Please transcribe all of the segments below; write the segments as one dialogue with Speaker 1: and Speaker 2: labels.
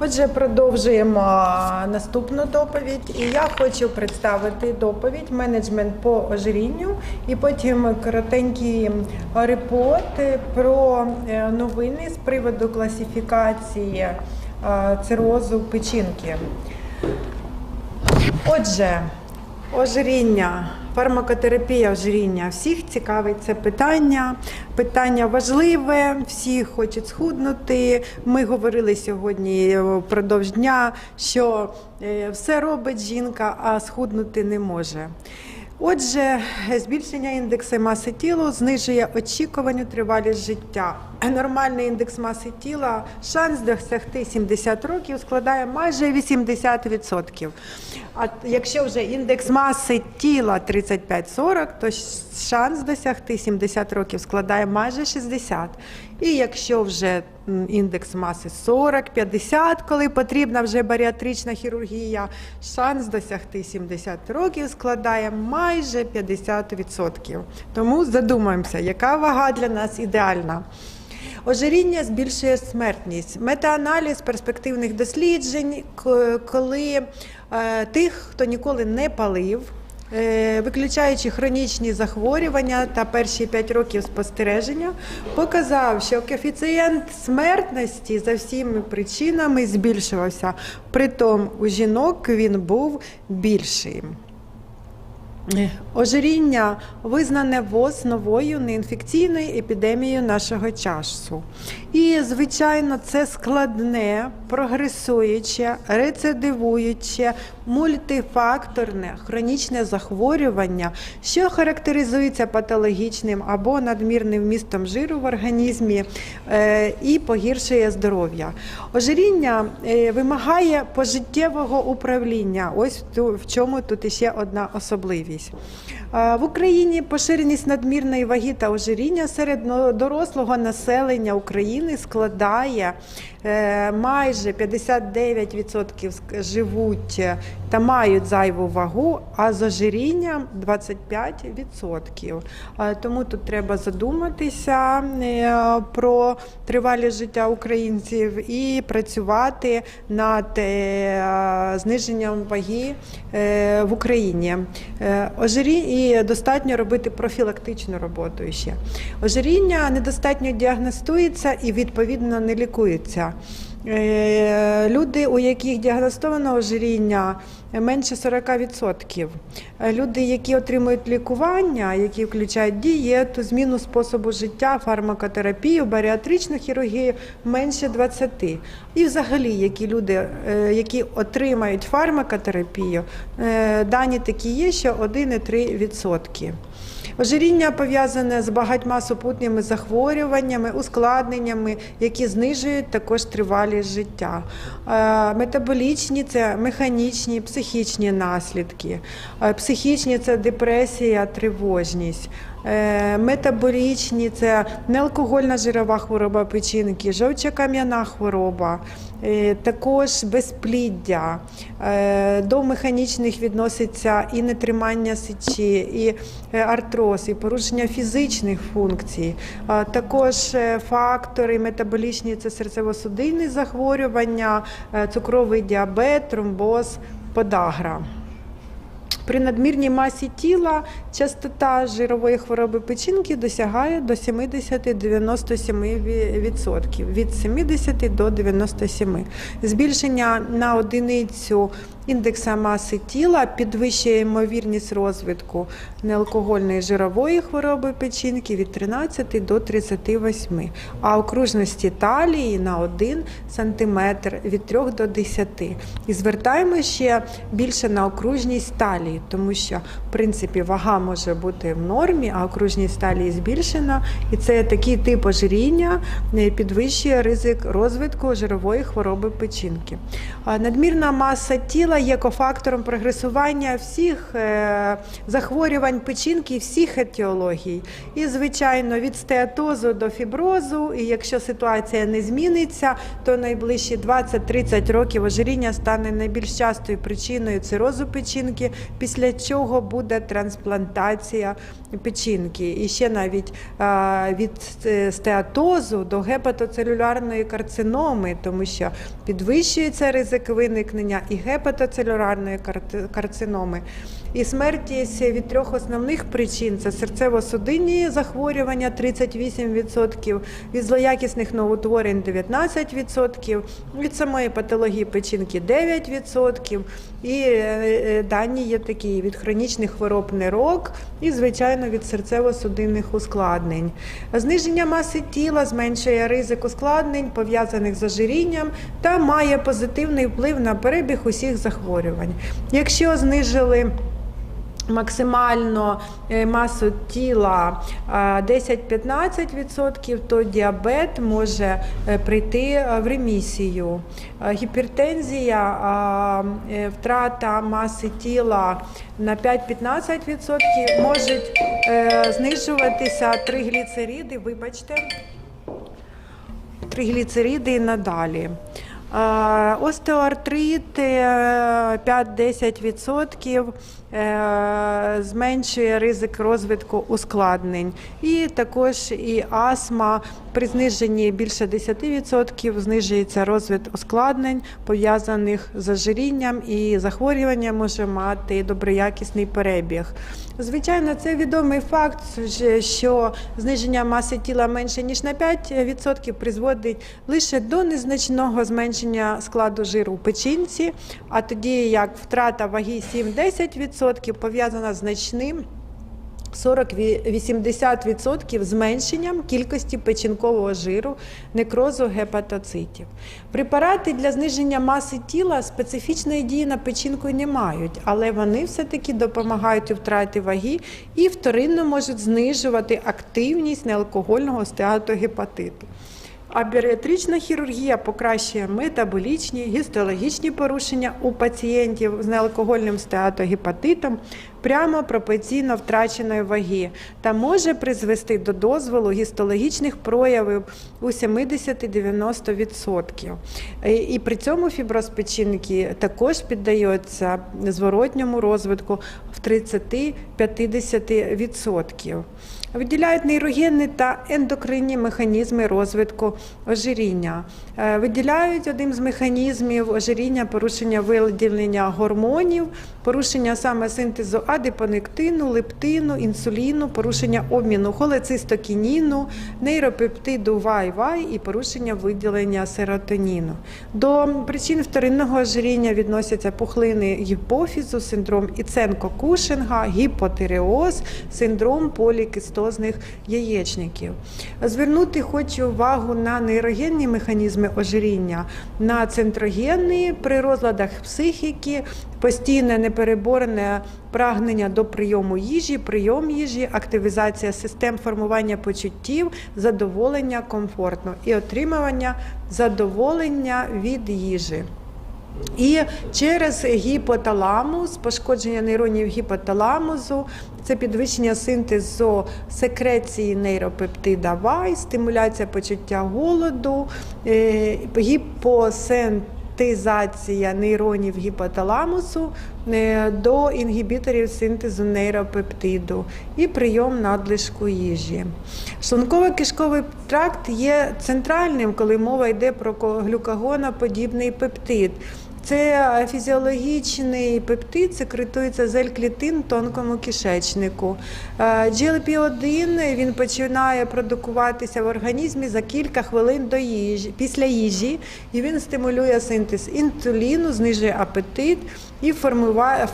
Speaker 1: Отже, продовжуємо наступну доповідь. І я хочу представити доповідь менеджмент по ожирінню і потім коротенький репорт про е, новини з приводу класифікації е, цирозу печінки. Отже, ожиріння, фармакотерапія ожиріння. Всіх цікавить це питання. Питання важливе, всі хочуть схуднути. Ми говорили сьогодні е, впродовж дня, що е, все робить жінка, а схуднути не може. Отже, збільшення індексу маси тіла знижує очікувану тривалість життя. Нормальний індекс маси тіла, шанс досягти 70 років складає майже 80%. А якщо вже індекс маси тіла 35-40, то шанс досягти 70 років складає майже 60%. І якщо вже індекс маси 40-50, коли потрібна вже баріатрична хірургія, шанс досягти 70 років складає майже 50%. Тому задумаємося, яка вага для нас ідеальна. Ожиріння збільшує смертність. Метааналіз перспективних досліджень, коли тих, хто ніколи не палив, е, виключаючи хронічні захворювання та перші 5 років спостереження, показав, що коефіцієнт смертності за всіми причинами збільшувався. Притом у жінок він був більший. Ожиріння визнане ВОЗ новою неінфекційною епідемією нашого часу. І, звичайно, це складне, прогресуюче, рецидивуюче, мультифакторне хронічне захворювання, що характеризується патологічним або надмірним вмістом жиру в організмі е, і погіршує здоров'я. Ожиріння е, вимагає пожиттєвого управління. Ось в чому тут іще одна особливість. Е, В Україні поширеність надмірної ваги та ожиріння серед дорослого населення України складає е, майже 59% живуть е, та мають зайву вагу, а з ожирінням 25%. Е, Тому тут треба задуматися е, про тривалість життя українців і працювати над зниженням ваги в Україні. Е, Ожирі... І достатньо робити профілактичну роботу ще. Ожиріння недостатньо діагностується і відповідно не лікується. Е, Люди, у яких діагностовано ожиріння, менше 40%. Е, Люди, які отримують лікування, які включають дієту, зміну способу життя, фармакотерапію, баріатричну хірургію, менше 20%. І взагалі, які люди, е, які отримають фармакотерапію, е, дані такі є, що 1,3%. Ожиріння пов'язане з багатьма супутніми захворюваннями, ускладненнями, які знижують також тривалість життя. Е, Метаболічні це механічні, психічні наслідки. Е, Психічні це депресія, тривожність. Е, Метаболічні це неалкогольна жирова хвороба печінки, жовчокам'яна хвороба, е, також безпліддя. Е, До механічних відноситься і нетримання сечі, і артроз, і порушення фізичних функцій. Також фактори метаболічні це серцево-судинні захворювання, цукровий діабет, тромбоз, подагра. При надмірній масі тіла частота жирової хвороби печінки досягає до 70-97%, від 70 до 97. Збільшення на одиницю індекса маси тіла підвищує ймовірність розвитку неалкогольної жирової хвороби печінки від 13 до 38, а окружності талії на 1 см від 3 до 10. І звертаємо ще більше на окружність талії, тому що в принципі вага може бути в нормі, а окружність талії збільшена. І це такий тип ожиріння е, підвищує ризик розвитку жирової хвороби печінки. Надмірна маса тіла тіла є кофактором прогресування всіх е, захворювань печінки, всіх етіологій. І, звичайно, від стеатозу до фіброзу. І якщо ситуація не зміниться, то найближчі 20-30 років ожиріння стане найбільш частою причиною цирозу печінки, після чого буде трансплантація печінки. І ще навіть е, від е, стеатозу до гепатоцелюлярної карциноми, тому що підвищується ризик виникнення і гепатоцелюлярної карти- карциноми. І смертність від трьох основних причин це серцево-судинні захворювання 38%, від злоякісних новоутворень 19%, від самої патології печінки 9%. І е, е, дані є такі від хронічних хвороб нирок і, звичайно, від серцево-судинних ускладнень. Зниження маси тіла зменшує ризик ускладнень, пов'язаних з ожирінням, та має позитивний вплив на перебіг усіх захворювань. Якщо знижили максимально е, масу тіла е, 10-15%, то діабет може е, прийти е, в ремісію. Е, Гіпертензія, е, е, втрата маси тіла на 5-15% можуть е, знижуватися тригліцериди, вибачте, тригліцериди і надалі. Е, Остеоартрит е, 5-10% е, зменшує ризик розвитку ускладнень. І також і астма при зниженні більше 10% знижується розвиток ускладнень, пов'язаних з ожирінням і захворювання може мати доброякісний перебіг. Звичайно, це відомий факт, що зниження маси тіла менше ніж на 5% призводить лише до незначного зменшення складу жиру в печінці, а тоді як втрата ваги 7-10% пов'язана з значним 40-80% зменшенням кількості печінкового жиру, некрозу гепатоцитів. Препарати для зниження маси тіла специфічної дії на печінку не мають, але вони все-таки допомагають у втраті ваги і вторинно можуть знижувати активність неалкогольного стеатогепатиту. А баріатрична хірургія покращує метаболічні, гістологічні порушення у пацієнтів з неалкогольним стеатогепатитом прямо пропорційно втраченої ваги та може призвести до дозволу гістологічних проявів у 70-90%. І- І при цьому фіброз печінки також піддається зворотньому розвитку в 30-50%. Виділяють нейрогенні та ендокринні механізми розвитку ожиріння. Е, Виділяють одним з механізмів ожиріння порушення виділення гормонів, порушення саме синтезу адипонектину, лептину, інсуліну, порушення обміну холецистокініну, нейропептиду ВАЙ-ВАЙ і порушення виділення серотоніну. До причин вторинного ожиріння відносяться пухлини гіпофізу, синдром Іценко-Кушинга, гіпотиреоз, синдром полікистозних яєчників. Звернути хочу увагу на нейрогенні механізми ожиріння, на центрогенні при розладах психіки, постійне непереборене прагнення до прийому їжі, прийом їжі, активізація систем формування почуттів, задоволення комфортно і отримування задоволення від їжі. І через гіпоталамус, пошкодження нейронів гіпоталамусу, це підвищення синтезу секреції нейропептида ВАЙ, стимуляція почуття голоду, е, гіпосинтезація нейронів гіпоталамусу е, до інгібіторів синтезу нейропептиду і прийом надлишку їжі. Шлунково-кишковий тракт є центральним, коли мова йде про глюкагоноподібний пептид. Це фізіологічний пептид, секретується з L-клітин в тонкому кишечнику. Е, GLP-1 він починає продукуватися в організмі за кілька хвилин до їжі, після їжі, і він стимулює синтез інсуліну, знижує апетит і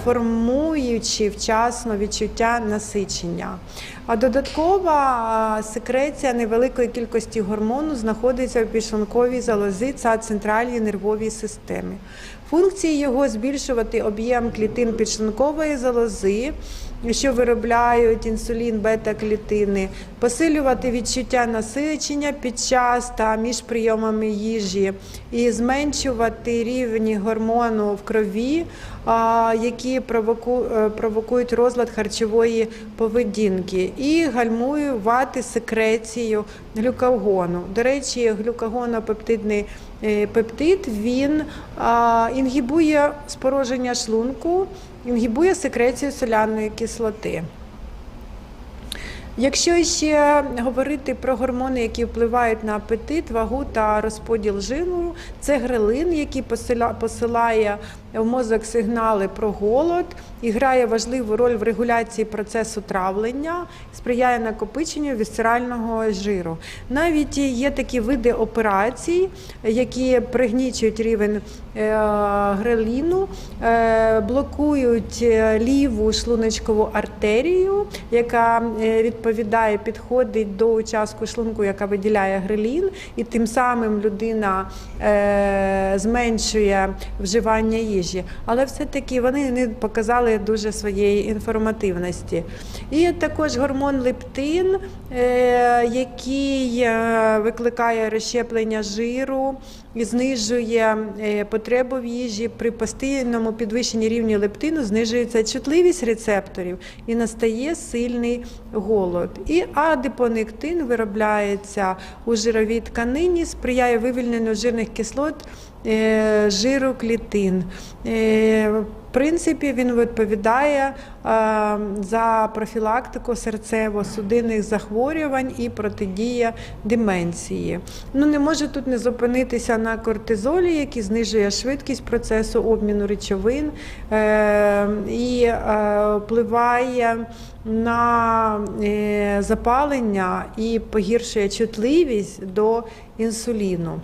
Speaker 1: формуючи вчасно відчуття насичення. А додаткова секреція невеликої кількості гормону знаходиться в підшлунковій залозі та центральній нервовій системі. Функції його збільшувати об'єм клітин підшлункової залози, що виробляють інсулін, бета-клітини, посилювати відчуття насичення під час та між прийомами їжі і зменшувати рівні гормону в крові, які е, провокують розлад харчової поведінки, і гальмувати секрецію глюкагону. До речі, глюкагонопептидний е, пептид він інгібує спороження шлунку, інгібує секрецію соляної кислоти. Якщо ще говорити про гормони, які впливають на апетит, вагу та розподіл жиру, це грелин, який посила- посилає в мозок сигнали про голод і грає важливу роль в регуляції процесу травлення, сприяє накопиченню вісцерального жиру. Навіть є такі види операцій, які пригнічують рівень греліну, е, блокують е, ліву шлуночкову артерію, яка е, відповідає, підходить до участку шлунку, яка виділяє грелін, і тим самим людина е, зменшує вживання їжі. Але все-таки вони не показали дуже своєї інформативності. І також гормон лептин, е, який е, викликає розщеплення жиру і знижує е, потребу в їжі. При постійному підвищенні рівня лептину знижується чутливість рецепторів і настає сильний голод. І адипонектин виробляється у жировій тканині, сприяє вивільненню жирних кислот е, жиру клітин. Принципі, він відповідає е, за профілактику серцево-судинних захворювань і протидія деменції. Ну, не можу тут не зупинитися на кортизолі, який знижує швидкість процесу обміну речовин е, і е, впливає на запалення і погіршує чутливість до інсуліну.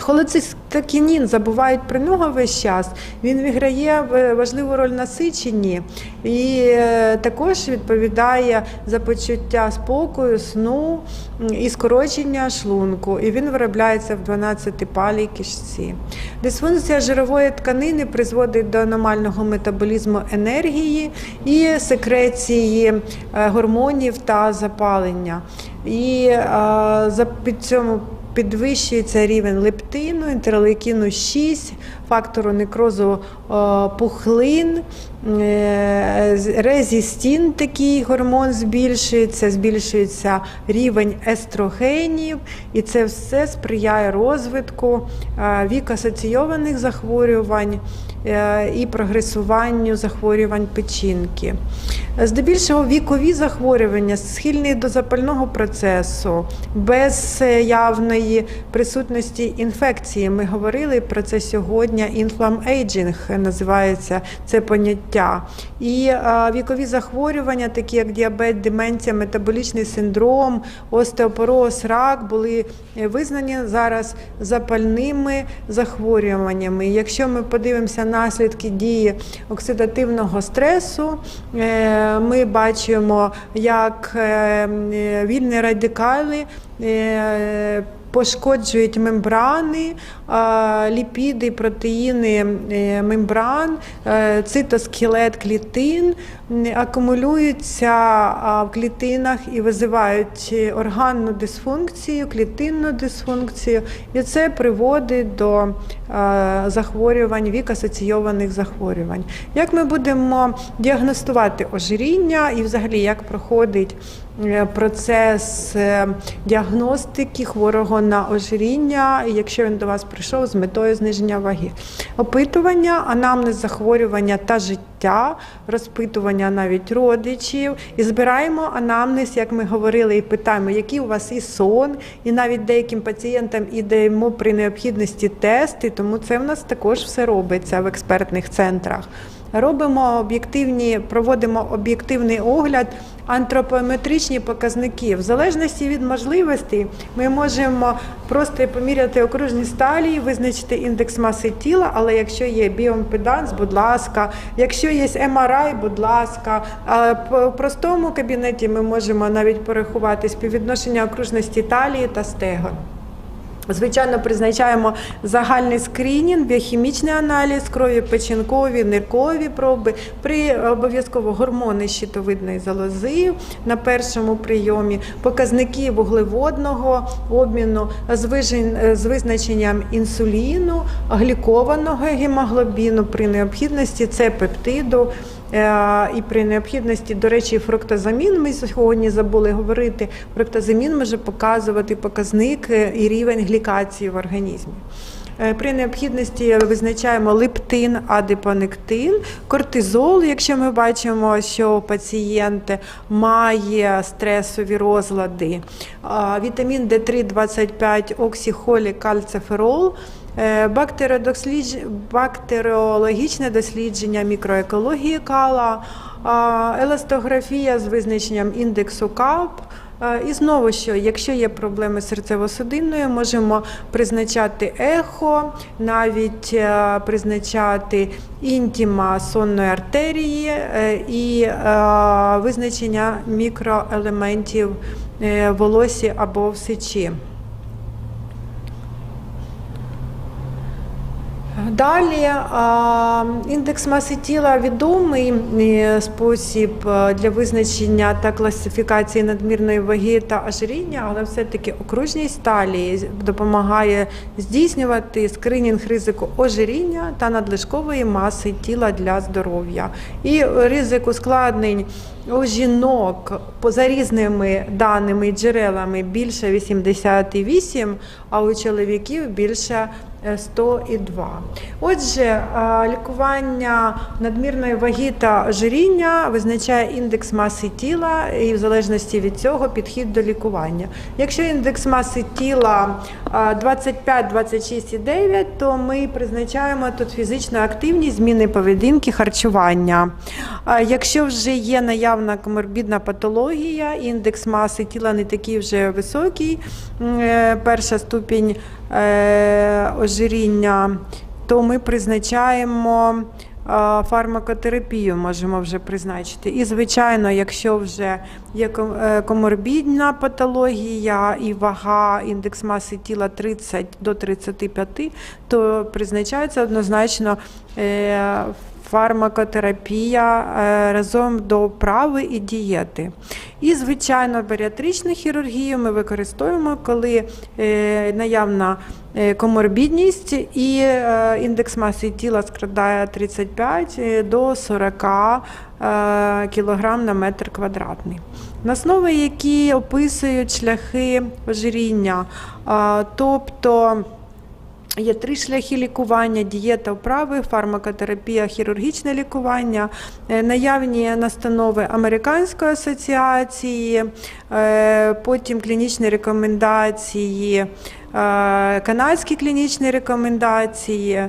Speaker 1: Холецистокінін забувають про нього весь час. Він відграє важливу роль на сиченні і е, також відповідає за почуття спокою, сну і скорочення шлунку. І він виробляється в 12-палій кишці. Дисфункція жирової тканини призводить до аномального метаболізму енергії і секреції е, гормонів та запалення. І е, під цьому підвищується рівень лептину, інтерлейкіну 6, фактору некрозу е, пухлин, е, резістін, такий гормон збільшується, збільшується рівень естрогенів, і це все сприяє розвитку е, вік-асоційованих захворювань. е, і прогресуванню захворювань печінки. Здебільшого вікові захворювання схильні до запального процесу, без е, явної присутності інфекції. Ми говорили про це сьогодні. Інфламейджинг називається це поняття. І е, вікові захворювання, такі як діабет, деменція, метаболічний синдром, остеопороз, рак, були е, визнані зараз запальними захворюваннями. Якщо ми подивимося наслідки дії оксидативного стресу, е, ми бачимо, як е, вільні радикали е, пошкоджують мембрани, ліпіди, протеїни мембран, цитоскелет клітин акумулюються в клітинах і визивають органну дисфункцію, клітинну дисфункцію, і це приводить до е, захворювань, вік-асоційованих захворювань. Як ми будемо діагностувати ожиріння і взагалі як проходить е, процес е, діагностики хворого на ожиріння, якщо він до вас прийшов з метою зниження ваги. Опитування, анамнез захворювання та життя, розпитування навіть родичів. І збираємо анамнез, як ми говорили, і питаємо, який у вас і сон, і навіть деяким пацієнтам і даємо при необхідності тести, тому це в нас також все робиться в експертних центрах. Робимо об'єктивні, проводимо об'єктивний огляд, антропометричні показники. В залежності від можливостей ми можемо просто поміряти окружність сталії, визначити індекс маси тіла, але якщо є біомпеданс, будь ласка, якщо є МРАЙ, будь ласка, в простому кабінеті ми можемо навіть порахувати співвідношення окружності талії та стегон. Звичайно, призначаємо загальний скринінг, біохімічний аналіз, крові печінкові, ниркові проби, при обов'язково гормони щитовидної залози на першому прийомі, показники вуглеводного обміну з визначенням інсуліну, глікованого гемоглобіну при необхідності це пептиду. Е, І при необхідності, до речі, фруктозамін, ми сьогодні забули говорити, фруктозамін може показувати показник е, і рівень глікації в організмі. Е, При необхідності визначаємо лептин, адипонектин, кортизол, якщо ми бачимо, що пацієнт має стресові розлади, вітамін Д3, 25, оксихолі, кальциферол, Бактеріологічне дослідження мікроекології кала, еластографія з визначенням індексу КАП. Е, І знову що, якщо є проблеми з серцево-судинною, можемо призначати ехо, навіть е, призначати інтіма сонної артерії е, і е, визначення мікроелементів е, волосі або в сечі. Далі індекс маси тіла відомий е, спосіб е, для визначення та класифікації надмірної ваги та ожиріння, але все-таки окружність талії допомагає здійснювати скринінг ризику ожиріння та надлишкової маси тіла для здоров'я. І ризик ускладнень у жінок по- за різними даними джерелами більше 88, а у чоловіків більше е, 102. Отже, лікування надмірної ваги та ожиріння визначає індекс маси тіла і в залежності від цього підхід до лікування. Якщо індекс маси тіла 25, 26,9, то ми призначаємо тут фізичну активність, зміни поведінки, харчування. Якщо вже є наявна коморбідна патологія, індекс маси тіла не такий вже високий, е, перша ступінь е, ожиріння, то ми призначаємо фармакотерапію, можемо вже призначити. І, звичайно, якщо вже є е, коморбідна патологія і вага, індекс маси тіла 30 до 35, то призначається однозначно фармакотерапія е, разом до вправи і дієти. І, звичайно, баріатричну хірургію ми використовуємо, коли е, наявна е, коморбідність і індекс маси тіла складає 35 е, до 40 е, кілограм на метр квадратний. На основі які описують шляхи ожиріння, тобто Є три шляхи лікування: дієта вправи, фармакотерапія, хірургічне лікування, Е, наявні настанови Американської асоціації, е, потім клінічні рекомендації, канадські клінічні рекомендації е,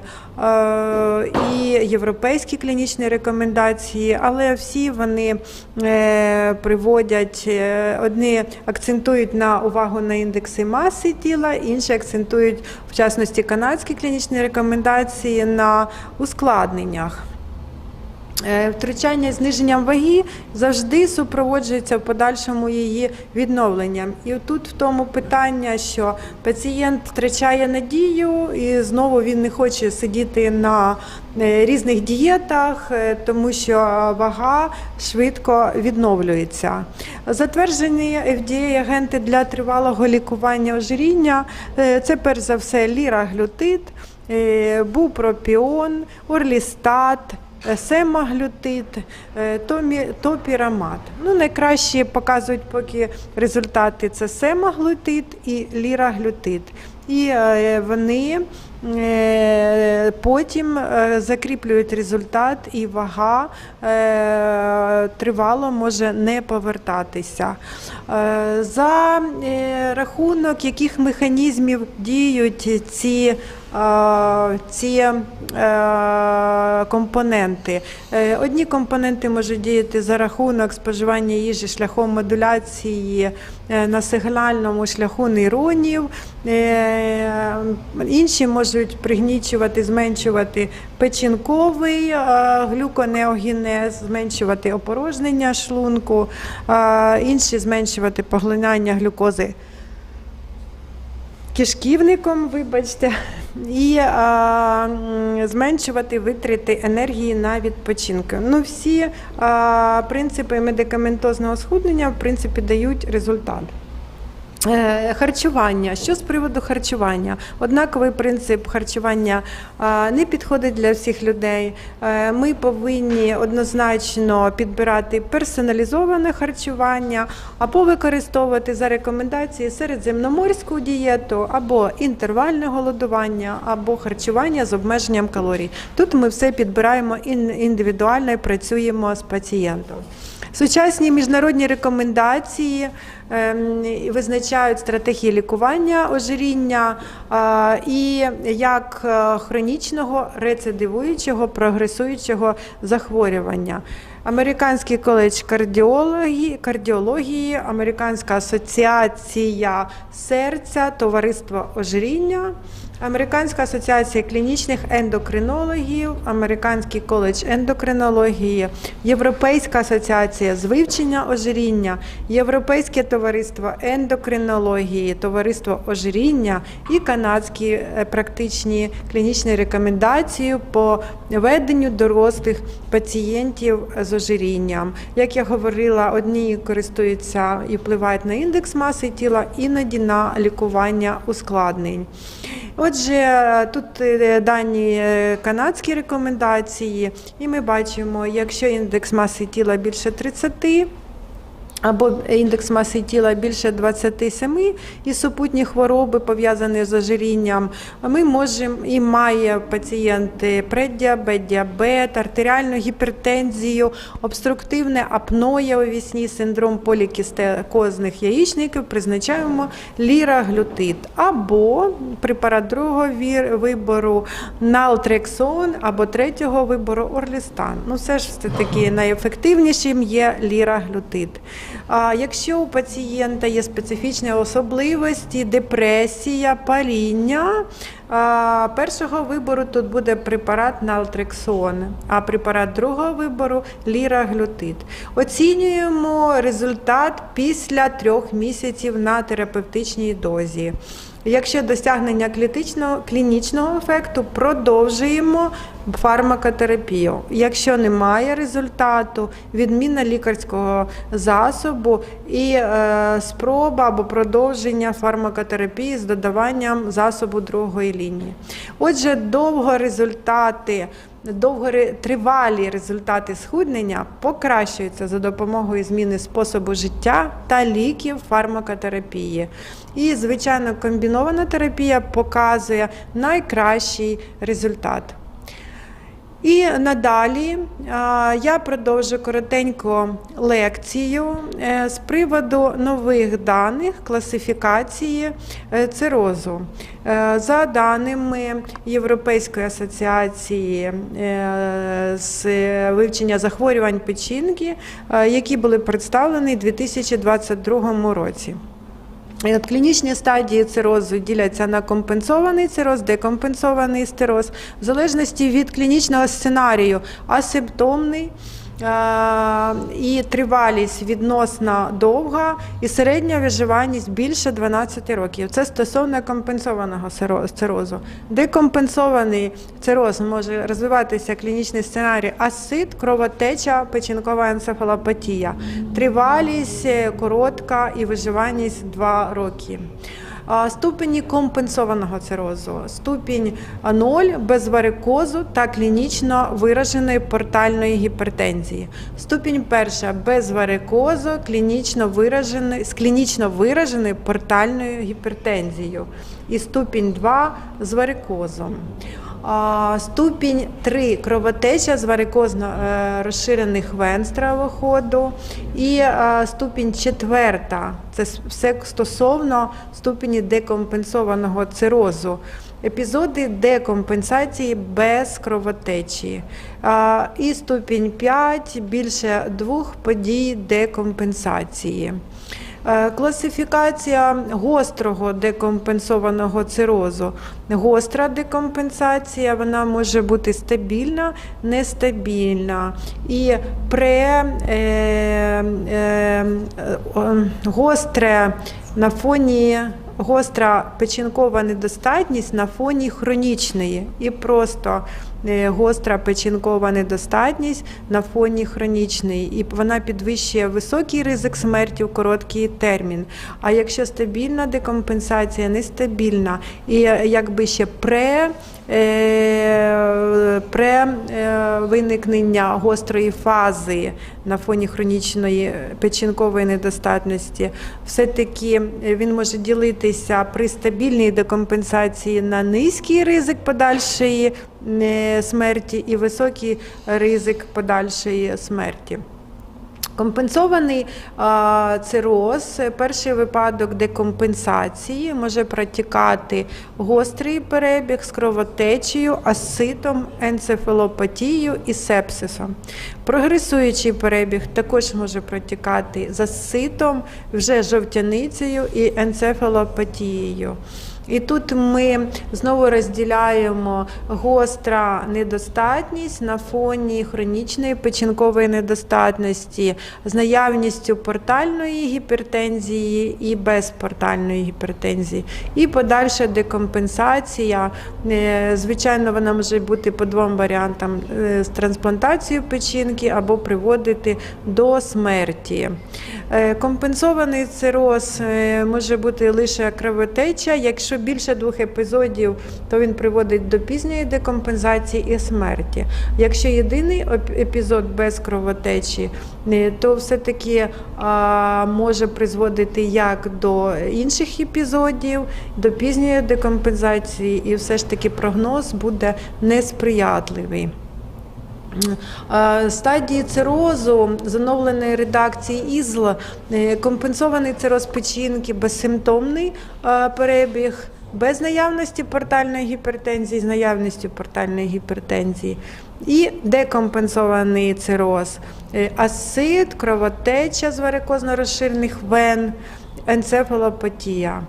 Speaker 1: і європейські клінічні рекомендації, але всі вони е, приводять, е, одні акцентують на увагу на індекси маси тіла, інші акцентують в частності канадські клінічні рекомендації на ускладненнях. Е, Втручання зниженням ваги завжди супроводжується в подальшому її відновленням. І тут в тому питання, що пацієнт втрачає надію, і знову він не хоче сидіти на е, різних дієтах, е, тому що вага швидко відновлюється. Затверджені FDA агенти для тривалого лікування ожиріння це перш за все ліраглютид, бупропіон, орлістат. Е, Семаглютид, е, томі- топірамат. Ну, найкраще показують поки результати це семаглютид і ліраглютид. І е, вони потім закріплюють результат, і вага тривало може не повертатися. За рахунок яких механізмів діють ці ці е, компоненти. Е, Одні компоненти можуть діяти за рахунок споживання їжі шляхом модуляції е, на сигнальному шляху нейронів. Інші можуть пригнічувати, зменшувати печінковий глюконеогенез, зменшувати опорожнення шлунку, інші зменшувати поглинання глюкози кишківником, вибачте, і а, зменшувати витрати енергії на відпочинки. Ну, всі а, принципи медикаментозного схуднення в принципі дають результат. Е, Харчування. Що з приводу харчування? Однаковий принцип харчування не підходить для всіх людей. Е, Ми повинні однозначно підбирати персоналізоване харчування або використовувати за рекомендації середземноморську дієту, або інтервальне голодування, або харчування з обмеженням калорій. Тут ми все підбираємо індивідуально і працюємо з пацієнтом. Сучасні міжнародні рекомендації ем, визначають стратегії лікування ожиріння і як е, хронічного рецидивуючого прогресуючого захворювання. Американський коледж кардіології, кардіології, Американська асоціація серця, товариство ожиріння. Американська асоціація клінічних ендокринологів, Американський коледж ендокринології, Європейська асоціація з вивчення ожиріння, Європейське товариство ендокринології, Товариство ожиріння і канадські е, практичні клінічні рекомендації по веденню дорослих пацієнтів з ожирінням. Як я говорила, одні користуються і впливають на індекс маси тіла, іноді на лікування ускладнень. Отже, тут е, дані е, канадські рекомендації, і ми бачимо, якщо індекс маси тіла більше 30, або індекс маси тіла більше 27 і супутні хвороби пов'язані з ожирінням, ми можемо і має пацієнт преддіабет, діабет, артеріальну гіпертензію, обструктивне апноє у вісні, синдром полікістекозних яєчників, призначаємо ліраглютид або препарат другого вибору налтрексон або третього вибору орлістан. Ну, все ж таки найефективнішим є ліраглютид. Якщо у пацієнта є специфічні особливості, депресія, паріння, першого вибору тут буде препарат налтрексон, а препарат другого вибору ліраглютид. Оцінюємо результат після трьох місяців на терапевтичній дозі. Якщо досягнення клітичного, клінічного ефекту, продовжуємо фармакотерапію. Якщо немає результату, відміна лікарського засобу і е, спроба або продовження фармакотерапії з додаванням засобу другої лінії. Отже, довго результати. Довготривалі результати схуднення покращуються за допомогою зміни способу життя та ліків фармакотерапії. І, звичайно, комбінована терапія показує найкращий результат. І надалі я продовжу коротеньку лекцію е, з приводу нових даних класифікації е, цирозу. Е, За даними Європейської асоціації з вивчення захворювань печінки, які були представлені у 2022 році. От клінічні стадії цирозу діляться на компенсований цироз, декомпенсований цироз, в залежності від клінічного сценарію, асимптомний е, і тривалість відносно довга, і середня виживаність більше 12 років. Це стосовно компенсованого циро- цирозу. Декомпенсований цироз може розвиватися клінічний сценарій асид, кровотеча, печінкова енцефалопатія, тривалість е, коротка і виживаність 2 роки. Ступені компенсованого цирозу, ступінь 0 без варикозу та клінічно вираженої портальної гіпертензії. Ступінь перша без варикозу, клінічно виражений, з клінічно вираженою портальною гіпертензією. І ступінь 2 з варикозом. Ступінь 3 кровотеча з варикозно е, розширених вен стравоходу. І е, ступінь 4 це все стосовно ступені декомпенсованого цирозу. Епізоди декомпенсації без кровотечі. І ступінь 5 більше двох подій декомпенсації. Е, Класифікація гострого декомпенсованого цирозу. Гостра декомпенсація вона може бути стабільна, нестабільна. І пре, е, е, е, гостре на фоні гостра печінкова недостатність на фоні хронічної і просто гостра печінкова недостатність на фоні хронічної, і вона підвищує високий ризик смерті у короткий термін. А якщо стабільна декомпенсація, нестабільна і е, якби ще пре е, пре е, виникнення гострої фази на фоні хронічної печінкової недостатності, все-таки він може ділитися при стабільній декомпенсації на низький ризик подальшої е, смерті і високий ризик подальшої смерті. Компенсований цироз, перший випадок декомпенсації може протікати гострий перебіг з кровотечею, аситом, енцефалопатією і сепсисом. Прогресуючий перебіг також може протікати з аситом, вже жовтяницею і енцефалопатією. І тут ми знову розділяємо гостра недостатність на фоні хронічної печінкової недостатності з наявністю портальної гіпертензії і безпортальної гіпертензії. І подальша декомпенсація. Е, Звичайно, вона може бути по двом варіантам: е, з трансплантацією печінки або приводити до смерті. Е, Компенсований цироз е, може бути лише кровотеча. Якщо більше двох епізодів, то він приводить до пізньої декомпенсації і смерті. Якщо єдиний еп- епізод без кровотечі, е, то все-таки може призводити як до інших епізодів, до пізньої декомпенсації, і все ж таки прогноз буде несприятливий. Е, Стадії цирозу з редакції ІЗЛ е, компенсований цироз печінки, безсимптомний е, перебіг, без наявності портальної гіпертензії, з наявністю портальної гіпертензії. І декомпенсований цироз, асид, кровотеча з варикозно-розширених вен, енцефалопатія.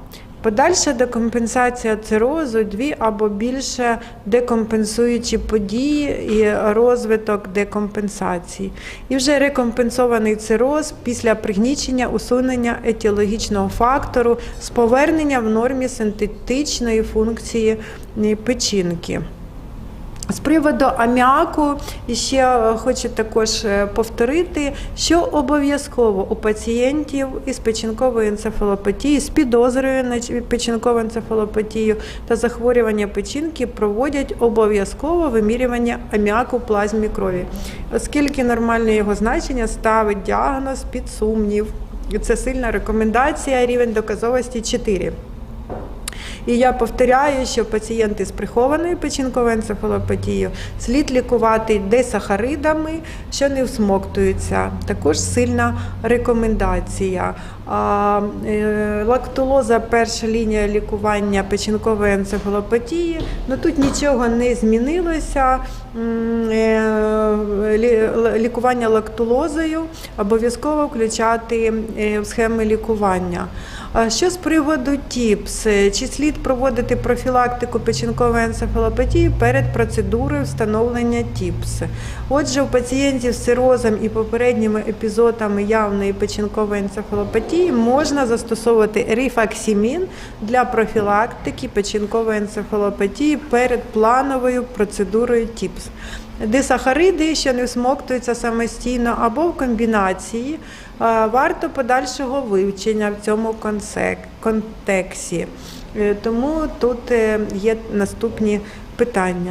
Speaker 1: Подальша декомпенсація цирозу, дві або більше декомпенсуючі події і розвиток декомпенсації. І вже рекомпенсований цироз після пригнічення усунення етіологічного фактору з повернення в нормі синтетичної функції печінки. З приводу аміаку ще е, хочу також е, повторити, що обов'язково у пацієнтів із печінковою енцефалопатією, з підозрою на печінкову енцефалопатію та захворювання печінки проводять обов'язково вимірювання аміаку в плазмі крові, оскільки нормальне його значення ставить діагноз під сумнів. Це сильна рекомендація, рівень доказовості 4. І я повторяю, що пацієнти з прихованою печінковою енцефалопатією слід лікувати десахаридами, що не всмоктуються. Також сильна рекомендація. Е, Лактулоза перша лінія лікування печінкової енцефалопатії. Ну тут нічого не змінилося. Е, Лікування лактулозою обов'язково включати е, в схеми лікування. Що з приводу ТІПС? Чи слід проводити профілактику печінкової енцефалопатії перед процедурою встановлення ТІПС? Отже, у пацієнтів з цирозом і попередніми епізодами явної печінкової енцефалопатії можна застосовувати рифаксімін для профілактики печінкової енцефалопатії перед плановою процедурою ТІПС. Дисахариди, що не всмоктуються самостійно або в комбінації, е, варто подальшого вивчення в цьому контексті. Е, Тому тут е, є наступні питання.